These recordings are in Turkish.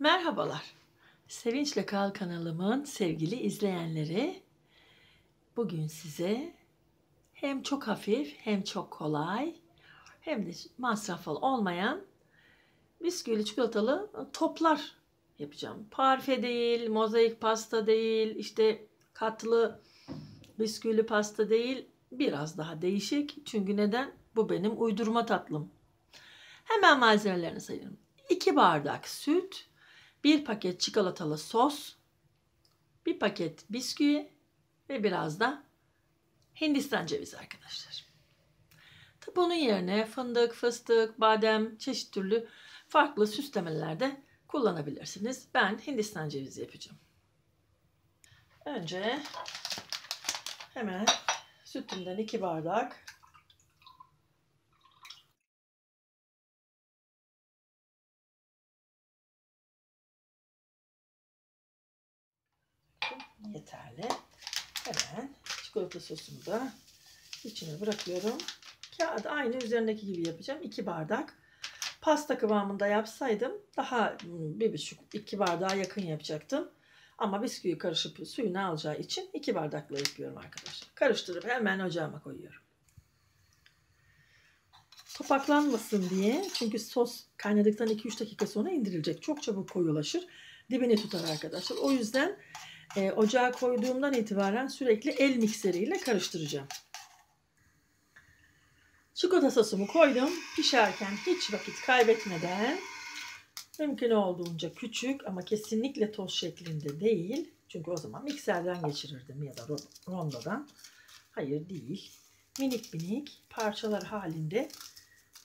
Merhabalar. Sevinçle Kal kanalımın sevgili izleyenleri. Bugün size hem çok hafif hem çok kolay hem de masraflı olmayan bisküvili çikolatalı toplar yapacağım. Parfe değil, mozaik pasta değil, işte katlı bisküvili pasta değil. Biraz daha değişik. Çünkü neden? Bu benim uydurma tatlım. Hemen malzemelerini sayıyorum. 2 bardak süt, 1 paket çikolatalı sos, 1 paket bisküvi ve biraz da Hindistan cevizi arkadaşlar. Tabi bunun yerine fındık, fıstık, badem, çeşit türlü farklı süslemelerde kullanabilirsiniz. Ben Hindistan cevizi yapacağım. Önce hemen sütümden 2 bardak yeterli. Hemen çikolata sosumu da içine bırakıyorum. Kağıdı aynı üzerindeki gibi yapacağım. 2 bardak. Pasta kıvamında yapsaydım daha bir buçuk iki bardağa yakın yapacaktım. Ama bisküvi karışıp suyunu alacağı için iki bardakla yapıyorum arkadaşlar. Karıştırıp hemen ocağıma koyuyorum. Topaklanmasın diye çünkü sos kaynadıktan 2-3 dakika sonra indirilecek. Çok çabuk koyulaşır. Dibini tutar arkadaşlar. O yüzden e, ocağa koyduğumdan itibaren sürekli el mikseriyle karıştıracağım. Çikolata sosumu koydum. Pişerken hiç vakit kaybetmeden mümkün olduğunca küçük ama kesinlikle toz şeklinde değil. Çünkü o zaman mikserden geçirirdim ya da rondodan. Hayır değil. Minik minik parçalar halinde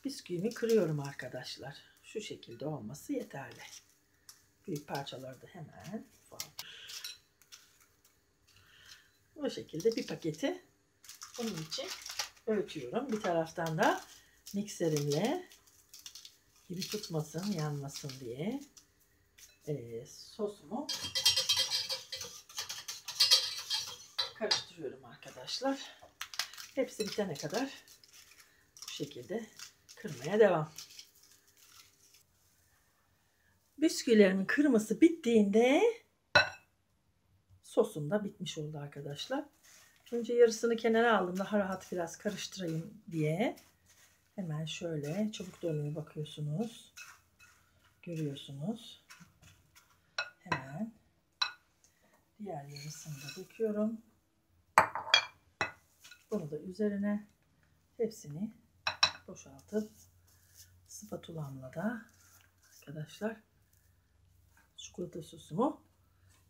bisküvimi kırıyorum arkadaşlar. Şu şekilde olması yeterli. Büyük parçaları da hemen bu şekilde bir paketi bunun için öğütüyorum. Bir taraftan da mikserimle gibi tutmasın, yanmasın diye e, sosumu karıştırıyorum arkadaşlar. Hepsi bitene kadar bu şekilde kırmaya devam. Bisküvilerimin kırması bittiğinde sosum da bitmiş oldu arkadaşlar. Önce yarısını kenara aldım daha rahat biraz karıştırayım diye. Hemen şöyle çabuk dönmeye bakıyorsunuz. Görüyorsunuz. Hemen diğer yarısını da döküyorum. Bunu da üzerine hepsini boşaltıp spatulamla da arkadaşlar çikolata sosumu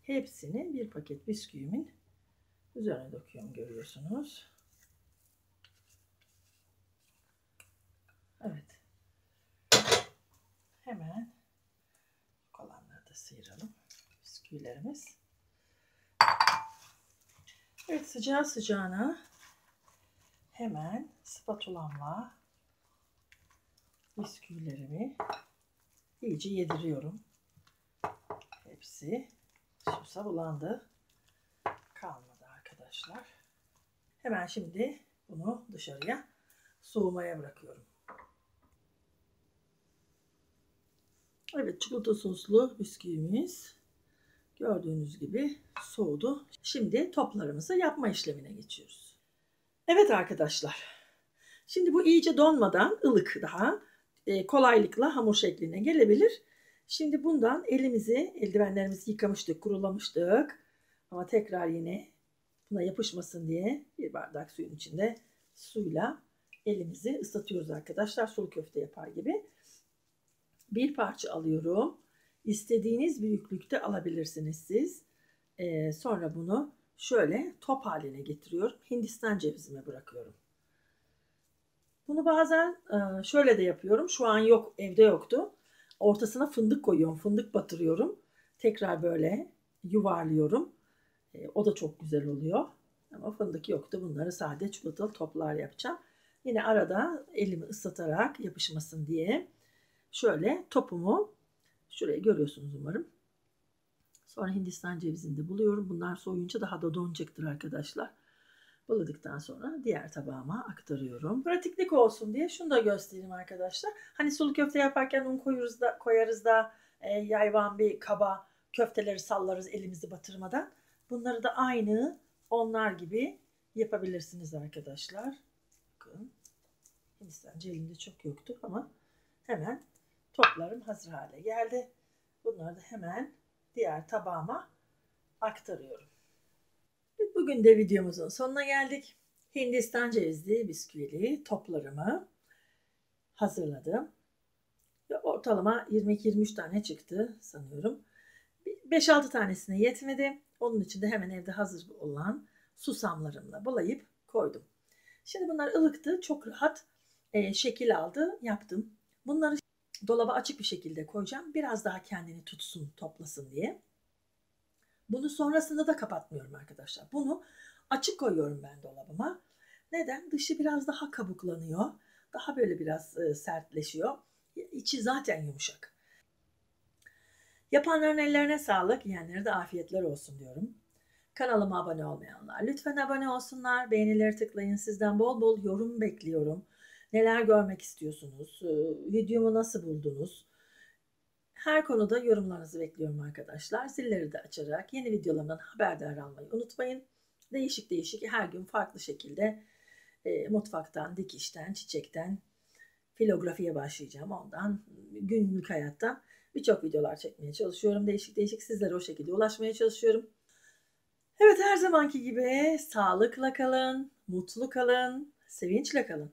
hepsini bir paket bisküvimin üzerine döküyorum görüyorsunuz. Evet. Hemen kalanları da sıyıralım. Bisküvilerimiz. Evet sıcağı sıcağına hemen spatulamla bisküvilerimi iyice yediriyorum. Hepsi sosa bulandı. Kalmadı arkadaşlar. Hemen şimdi bunu dışarıya soğumaya bırakıyorum. Evet çikolata soslu bisküvimiz gördüğünüz gibi soğudu. Şimdi toplarımızı yapma işlemine geçiyoruz. Evet arkadaşlar. Şimdi bu iyice donmadan ılık daha e, kolaylıkla hamur şekline gelebilir. Şimdi bundan elimizi, eldivenlerimizi yıkamıştık, kurulamıştık. Ama tekrar yine buna yapışmasın diye bir bardak suyun içinde suyla elimizi ıslatıyoruz arkadaşlar. Sulu köfte yapar gibi. Bir parça alıyorum. İstediğiniz büyüklükte alabilirsiniz siz. Ee, sonra bunu şöyle top haline getiriyorum. Hindistan cevizime bırakıyorum. Bunu bazen e, şöyle de yapıyorum. Şu an yok, evde yoktu. Ortasına fındık koyuyorum. Fındık batırıyorum. Tekrar böyle yuvarlıyorum. E, o da çok güzel oluyor. Ama fındık yoktu. Bunları sade çikolatalı toplar yapacağım. Yine arada elimi ıslatarak yapışmasın diye şöyle topumu şuraya görüyorsunuz umarım. Sonra Hindistan cevizini de buluyorum. Bunlar soyunca daha da donacaktır arkadaşlar. Buladıktan sonra diğer tabağıma aktarıyorum. Pratiklik olsun diye şunu da göstereyim arkadaşlar. Hani sulu köfte yaparken un koyarız da, koyarız da e, yayvan bir kaba köfteleri sallarız elimizi batırmadan. Bunları da aynı onlar gibi yapabilirsiniz arkadaşlar. Bakın. Hindistan elimde çok yoktu ama hemen toplarım hazır hale geldi. Bunları da hemen diğer tabağıma aktarıyorum. Bugün de videomuzun sonuna geldik. Hindistan cevizli bisküvili toplarımı hazırladım. Ortalama 22-23 tane çıktı sanıyorum. 5-6 tanesine yetmedi. Onun için de hemen evde hazır olan susamlarımla bulayıp koydum. Şimdi bunlar ılıktı. Çok rahat e, şekil aldı. Yaptım. Bunları dolaba açık bir şekilde koyacağım. Biraz daha kendini tutsun, toplasın diye. Bunu sonrasında da kapatmıyorum arkadaşlar. Bunu açık koyuyorum ben dolabıma. Neden? Dışı biraz daha kabuklanıyor. Daha böyle biraz e, sertleşiyor. İçi zaten yumuşak. Yapanların ellerine sağlık, yiyenlere de afiyetler olsun diyorum. Kanalıma abone olmayanlar lütfen abone olsunlar. Beğenileri tıklayın. Sizden bol bol yorum bekliyorum. Neler görmek istiyorsunuz? E, videomu nasıl buldunuz? Her konuda yorumlarınızı bekliyorum arkadaşlar. Zilleri de açarak yeni videolarımdan haberdar almayı unutmayın. Değişik değişik her gün farklı şekilde e, mutfaktan, dikişten, çiçekten, filografiye başlayacağım. Ondan günlük hayatta birçok videolar çekmeye çalışıyorum. Değişik değişik sizlere o şekilde ulaşmaya çalışıyorum. Evet her zamanki gibi sağlıkla kalın, mutlu kalın, sevinçle kalın.